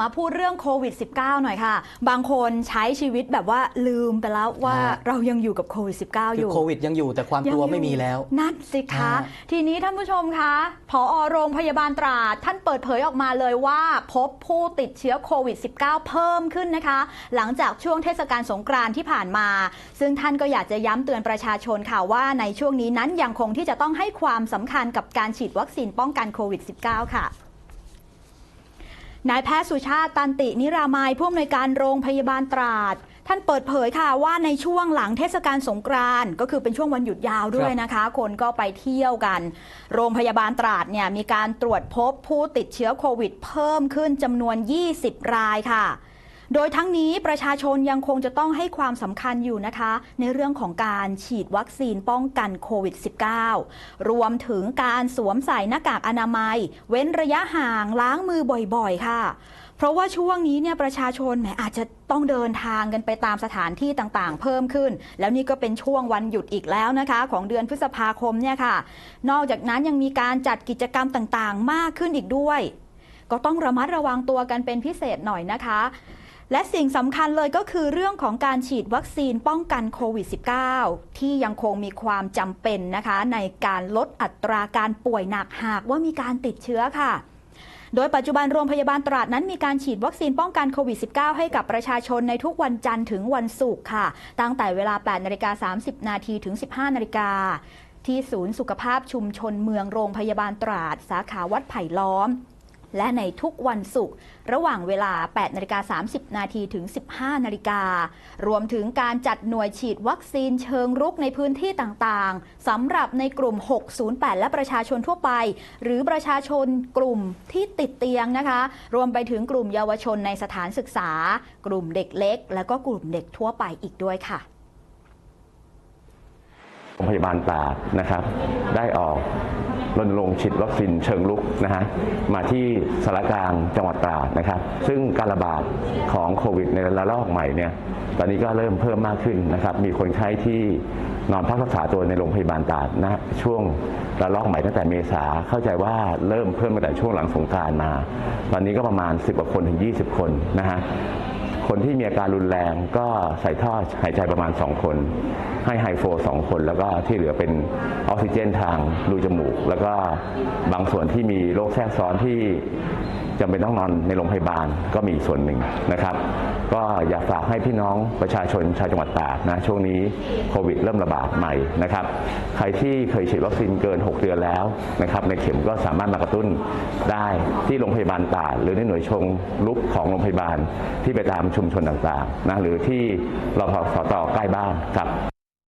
มาพูดเรื่องโควิด -19 หน่อยค่ะ บางคนใช้ชีวิตแบบว่าลืมไปแล้วว่าฮะ เรายังอยู่กับโควิด -19 อคือยู่โควิดยังอยู่แต่ความกลัวไม่มีแล้ว นั่นสิคะ ฮะทีนี้ท่านผู้ชมคะผอโรงพยาบาลตราด ท่านเปิดเผยออกมาเลยว่า พบผู้ติดเชื้อโควิด -19 เพิ่มขึ้นนะคะ หลังจากช่วงเทศกาลสงกรานต์ที่ผ่านมา ซึ่งท่านก็อยากจะย้ำเตือนประชาชนค่ะว่าในช่วงนี้นั้นยังคงที่จะต้องให้ความสำคัญกับการฉีดวัคซีนป้องกันโควิด -19 ค่ะ นายแพทย์สุชาติตันตินิรามายผู้อำนวยการโรงพยาบาลตราด ท่านเปิดเผยค่ะว่าในช่วงหลังเทศกาลสงกรานต์ก็คือเป็นช่วงวันหยุดยาวด้วยนะคะ คนก็ไปเที่ยวกัน โรงพยาบาลตราดเนี่ยมีการตรวจพบผู้ติดเชื้อโควิดเพิ่มขึ้นจำนวน 20 รายค่ะ โดยทั้งนี้ประชาชนยังคงจะต้องให้ความสำคัญอยู่นะคะ ในเรื่องของการฉีดวัคซีนป้องกันโควิด -19 รวมถึงการสวมใส่หน้ากากอนามัย เว้นระยะห่างล้างมือบ่อยๆ ค่ะ เพราะว่าช่วงนี้เนี่ยประชาชนแหมอาจจะต้องเดินทางกันไปตามสถานที่ต่างๆ เพิ่มขึ้น แล้วนี่ก็เป็นช่วงวันหยุดอีกแล้วนะคะ ของเดือนพฤษภาคมเนี่ยค่ะ นอกจากนั้นยังมีการจัดกิจกรรมต่างๆ มากขึ้นอีกด้วย ก็ต้องระมัดระวังตัวกันเป็นพิเศษหน่อยนะคะ และสิ่งสำคัญเลยก็คือเรื่องของการฉีดวัคซีนป้องกันโควิด -19 ที่ยังคงมีความจำเป็นนะคะ ในการลดอัตราการป่วยหนักหากว่ามีการติดเชื้อค่ะ โดยปัจจุบันโรงพยาบาลตราดนั้นมีการฉีดวัคซีนป้องกันโควิด -19 ให้กับประชาชนในทุกวันจันทร์ถึงวันศุกร์ค่ะ ตั้งแต่เวลา 8นาฬิกา30 นาทีถึง 15นาฬิกาที่ศูนย์สุขภาพชุมชนเมืองโรงพยาบาลตราด สาขาวัดไผ่ล้อม และในทุกวันศุกร์ระหว่างเวลา 8นาฬิกา30 นาทีถึง 15 นาฬิกา รวมถึงการจัดหน่วยฉีดวัคซีนเชิงรุกในพื้นที่ต่างๆสำหรับในกลุ่ม 608 และประชาชนทั่วไป หรือประชาชนกลุ่มที่ติดเตียงนะคะ รวมไปถึงกลุ่มเยาวชนในสถานศึกษา กลุ่มเด็กเล็ก และก็กลุ่มเด็กทั่วไปอีกด้วยค่ะโรงพยาบาลตราดนะครับ ได้ออก รณรงค์ฉีดวัคซีนเชิงลุกนะฮะมาที่สารกลางจังหวัดตราดนะครับ ซึ่งการระบาดของโควิดในระลอกใหม่เนี่ยตอนนี้ก็เริ่มเพิ่มมากขึ้นนะครับ มีคนไข้ที่นอนพักรักษาตัวในโรงพยาบาลตราดนะช่วงระลอกใหม่ตั้งแต่เมษาเข้าใจว่าเริ่มเพิ่มตั้งแต่ช่วงหลังสงการมา ตอนนี้ก็ประมาณ 10กว่าคนถึง 20 คนนะฮะ คนที่มีอาการรุนแรงก็ใส่ท่อหายใจประมาณ 2 คน ให้ไฮโฟ2คน แล้วก็ที่เหลือเป็นออกซิเจนทางรูจมูก แล้วก็บางส่วนที่มีโรคแทรกซ้อนที่ จำเป็นต้องนอนในโรงพยาบาลก็มีอีกส่วนหนึ่งนะครับ ก็อยากฝากให้พี่น้องประชาชนชาวจังหวัดตากนะช่วงนี้โควิดเริ่มระบาดใหม่นะครับ ใครที่เคยฉีดวัคซีนเกิน 6 เดือนแล้วนะครับในเข็มก็สามารถมากระตุ้นได้ที่โรงพยาบาลตราดหรือในหน่วยชงลุกของโรงพยาบาลที่ไปตามชุมชนต่างๆนะหรือที่รพสตใกล้บ้านครับ